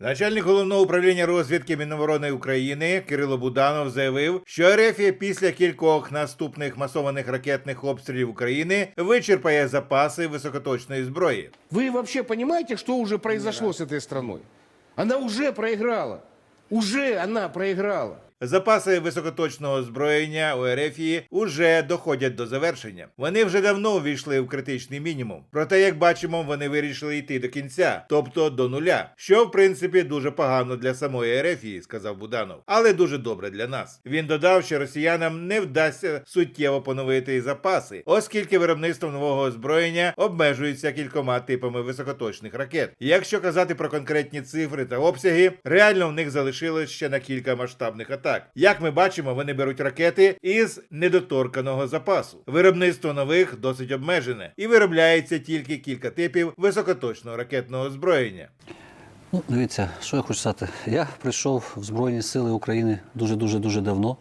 Начальник головного управління розвідки Міноборони України Кирило Буданов заявив, що РФ після кількох наступних масованих ракетних обстрілів України вичерпає запаси високоточної зброї. Ви вообще розумієте, що уже произошло з цією країною? Вона вже проіграла. Уже вона проиграла. Запаси високоточного озброєння у РФ уже доходять до завершення. Вони вже давно увійшли в критичний мінімум. Проте, як бачимо, вони вирішили йти до кінця, тобто до нуля, що в принципі дуже погано для самої РФ, сказав Буданов, але дуже добре для нас. Він додав, що росіянам не вдасться суттєво поновити запаси, оскільки виробництво нового озброєння обмежується кількома типами високоточних ракет. Якщо казати про конкретні цифри та обсяги, реально в них залишилось ще на кілька масштабних атак. Як ми бачимо, вони беруть ракети із недоторканого запасу. Виробництво нових досить обмежене і виробляється тільки кілька типів високоточного ракетного озброєння. Ну, дивіться, що я хочу сказати. Я прийшов в Збройні Сили України дуже-дуже дуже давно.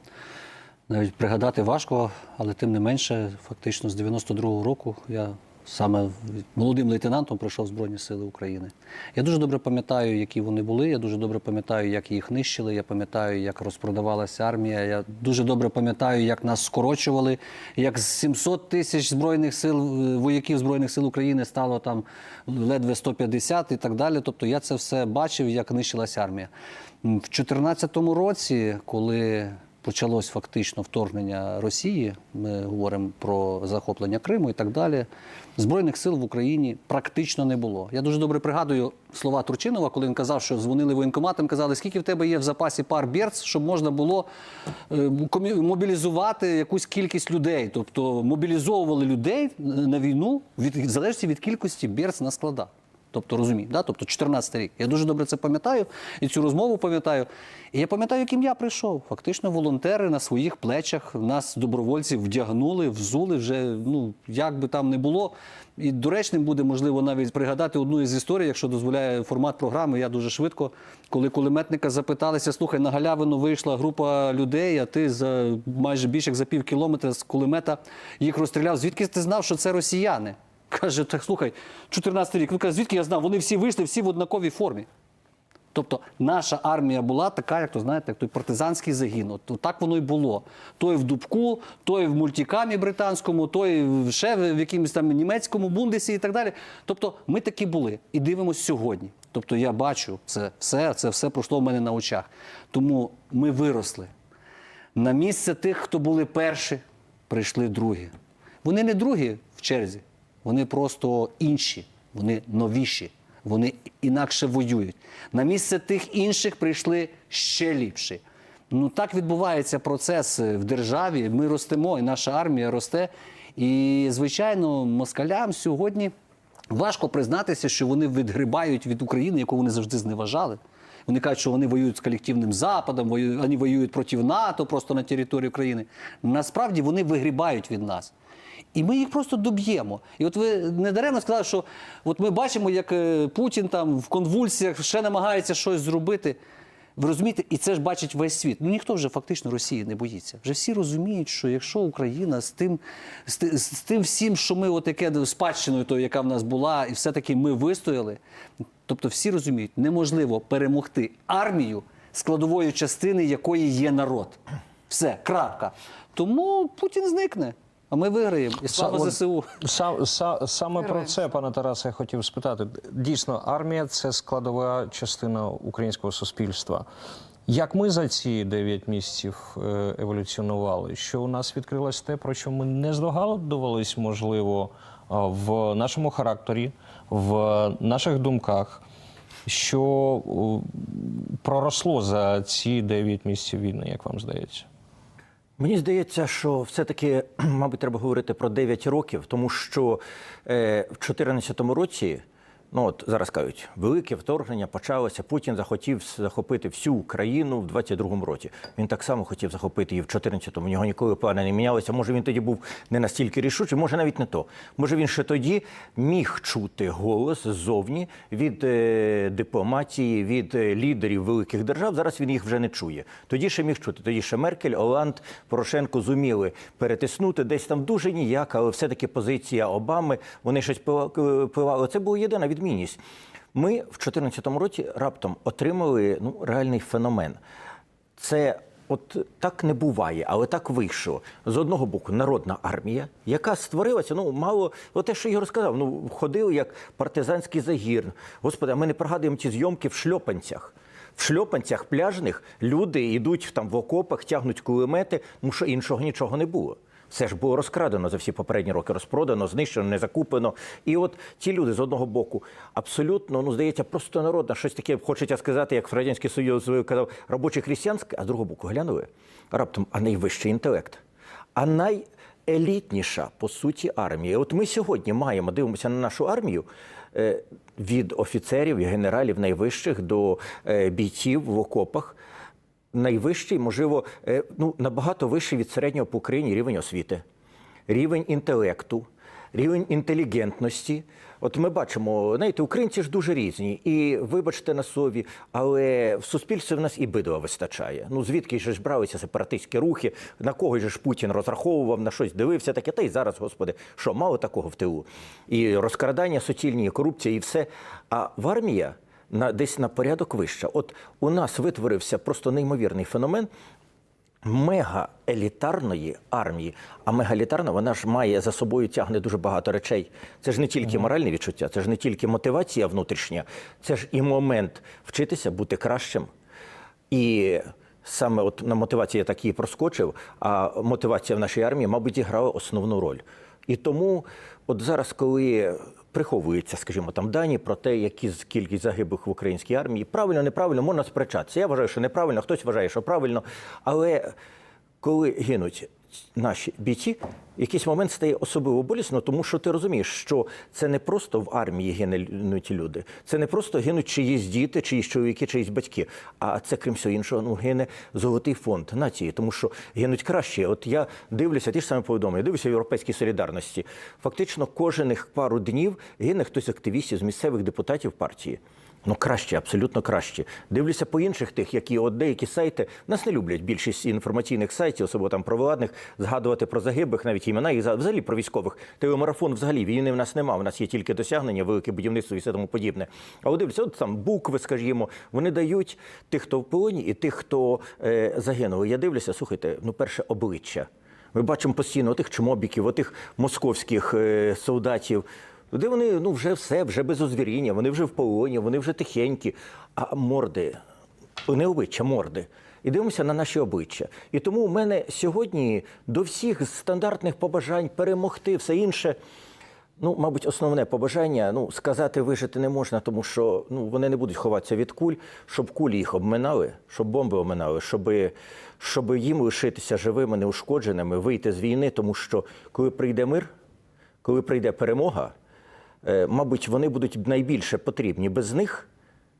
Навіть пригадати важко, але тим не менше, фактично з 92-го року я саме молодим лейтенантом прийшов в Збройні Сили України. Я дуже добре пам'ятаю, які вони були. Я дуже добре пам'ятаю, як їх нищили. Я пам'ятаю, як розпродавалася армія. Я дуже добре пам'ятаю, як нас скорочували, як з 700 тисяч збройних сил е, вояків збройних сил України стало там ледве 150 і так далі. Тобто я це все бачив, як нищилася армія. В 2014 році, коли почалось фактично вторгнення Росії, ми говоримо про захоплення Криму і так далі. Збройних сил в Україні практично не було. Я дуже добре пригадую слова Турчинова, коли він казав, що дзвонили воєнкоматам, казали, скільки в тебе є в запасі пар Берц, щоб можна було е, мобілізувати якусь кількість людей. Тобто мобілізовували людей на війну від залежності від кількості Берц на складах. Тобто розумію, да? тобто 14 рік. Я дуже добре це пам'ятаю і цю розмову пам'ятаю. І я пам'ятаю, яким я прийшов. Фактично, волонтери на своїх плечах нас, добровольців, вдягнули, взули вже, ну як би там не було. І доречним буде можливо навіть пригадати одну із історій, якщо дозволяє формат програми. Я дуже швидко, коли кулеметника запиталися, слухай, на галявину вийшла група людей, а ти за майже більше як за пів кілометра з кулемета їх розстріляв. Звідки ти знав, що це росіяни? Каже, так слухай, 14 рік. Ну каже, звідки я знав? Вони всі вийшли, всі в однаковій формі. Тобто наша армія була така, як то знаєте, як той партизанський загін. От, так воно й було. Той в Дубку, той в мультикамі британському, той ще в якомусь там німецькому бундесі і так далі. Тобто ми такі були і дивимося сьогодні. Тобто я бачу це все, це все пройшло в мене на очах. Тому ми виросли. На місце тих, хто були перші, прийшли другі. Вони не другі в черзі, вони просто інші, вони новіші, вони інакше воюють. На місце тих інших прийшли ще ліпші. Ну так відбувається процес в державі. Ми ростемо, і наша армія росте. І, звичайно, москалям сьогодні важко признатися, що вони відгрибають від України, яку вони завжди зневажали. Вони кажуть, що вони воюють з колективним Западом, вони воюють проти НАТО просто на території України. Насправді вони вигрібають від нас. І ми їх просто доб'ємо. І от ви недаремно сказали, що от ми бачимо, як е, Путін там в конвульсіях ще намагається щось зробити. Ви розумієте, і це ж бачить весь світ. Ну ніхто вже фактично Росії не боїться. Вже всі розуміють, що якщо Україна з тим, з, з тим всім, що ми от яке спадщиною, тою, яка в нас була, і все-таки ми вистояли. Тобто всі розуміють, неможливо перемогти армію, складовою частини якої є народ. Все, крапка. Тому Путін зникне, а ми виграємо. І слава Сам- ЗСУ. Сам, са- саме про це, пане Тарасе, я хотів спитати. Дійсно, армія це складова частина українського суспільства. Як ми за ці 9 місяців е, еволюціонували? Що у нас відкрилось те, про що ми не здогадувались, можливо, в нашому характері, в наших думках, що проросло за ці 9 місяців війни, як вам здається? Мені здається, що все-таки, мабуть, треба говорити про 9 років, тому що е, в 2014 році, ну от зараз кажуть, велике вторгнення почалося. Путін захотів захопити всю Україну в 22-му році. Він так само хотів захопити її в 14-му. У нього ніколи плани не мінялися. Може, він тоді був не настільки рішучий, може навіть не то. Може, він ще тоді міг чути голос ззовні від е, дипломатії, від е, лідерів великих держав. Зараз він їх вже не чує. Тоді ще міг чути. Тоді ще Меркель, Оланд, Порошенко зуміли перетиснути десь там дуже ніяк, але все-таки позиція Обами. Вони щось пила- пливали. Це була єдина відмінність. Ми в 2014 році раптом отримали ну, реальний феномен. Це от так не буває, але так вийшло. З одного боку, народна армія, яка створилася, ну мало, от те, що Ігор сказав, ну ходили як партизанський загір. Господи, а ми не пригадуємо ті зйомки в шльопанцях. В шльопанцях пляжних люди йдуть там в окопах, тягнуть кулемети, тому що іншого нічого не було. Все ж було розкрадено за всі попередні роки, розпродано, знищено, не закуплено. І от ті люди з одного боку абсолютно, ну здається, просто народна, щось таке хочеться сказати, як Радянський Союз казав, робоче християнське, а з другого боку глянули. Раптом, а найвищий інтелект, а найелітніша, по суті, армія. От ми сьогодні маємо, дивимося на нашу армію. е, Від офіцерів і генералів найвищих до е, бійців в окопах найвищий, можливо, е, ну, набагато вищий від середнього по Україні рівень освіти, рівень інтелекту, рівень інтелігентності. От ми бачимо, знаєте, українці ж дуже різні, і вибачте на сові, але в суспільстві в нас і бидова вистачає. Ну звідки ж бралися сепаратистські рухи, на кого ж Путін розраховував, на щось дивився таке. Та й зараз, господи, що мало такого в тилу. І розкрадання суцільні, і корупція, і все. А в армія на десь на порядок вища. От у нас витворився просто неймовірний феномен мегаелітарної армії. А мегаелітарна вона ж має за собою тягне дуже багато речей. Це ж не тільки моральне відчуття, це ж не тільки мотивація внутрішня, це ж і момент вчитися бути кращим. І саме от на мотивації я так і проскочив, а мотивація в нашій армії, мабуть, грала основну роль. І тому, от зараз, коли приховуються, скажімо, там дані про те, які з- кількість загиблих в українській армії, правильно, неправильно, можна сперечатися. Я вважаю, що неправильно, хтось вважає, що правильно. Але коли гинуть наші бійці, в якийсь момент стає особливо болісно, тому що ти розумієш, що це не просто в армії гинуть люди, це не просто гинуть чиїсь діти, чиїсь чоловіки, чиїсь батьки. А це, крім всього іншого, ну гине золотий фонд нації, тому що гинуть краще. От я дивлюся, ті ж саме повідомлення, дивлюся в європейській солідарності. Фактично, кожних пару днів гине хтось з активістів з місцевих депутатів партії. Ну, краще, абсолютно краще. Дивлюся по інших тих, які от деякі сайти нас не люблять більшість інформаційних сайтів, особливо там провладних, згадувати про загиблих, навіть імена і за- взагалі про військових. Телемарафон взагалі війни в нас нема. В нас є тільки досягнення, велике будівництво і все тому подібне. А от дивлюся, от там букви, скажімо, вони дають тих, хто в полоні, і тих, хто е, загинув. Я дивлюся, слухайте, ну перше обличчя. Ми бачимо постійно отих чмобіків, отих московських е, солдатів. Де вони ну вже все, вже без озвіріння, вони вже в полоні, вони вже тихенькі. А морди, не обличчя, морди. І дивимося на наші обличчя. І тому у мене сьогодні до всіх стандартних побажань перемогти, все інше. Ну, мабуть, основне побажання ну, сказати вижити не можна, тому що ну, вони не будуть ховатися від куль, щоб кулі їх обминали, щоб бомби обминали, щоб, щоб їм лишитися живими, неушкодженими, вийти з війни, тому що коли прийде мир, коли прийде перемога, мабуть, вони будуть найбільше потрібні. Без них,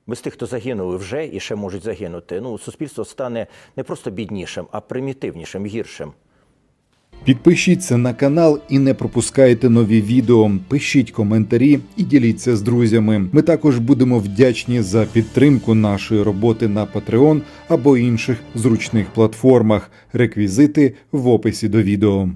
без тих, хто загинули вже і ще можуть загинути, ну, суспільство стане не просто біднішим, а примітивнішим, гіршим. Підпишіться на канал і не пропускайте нові відео. Пишіть коментарі і діліться з друзями. Ми також будемо вдячні за підтримку нашої роботи на Patreon або інших зручних платформах. Реквізити в описі до відео.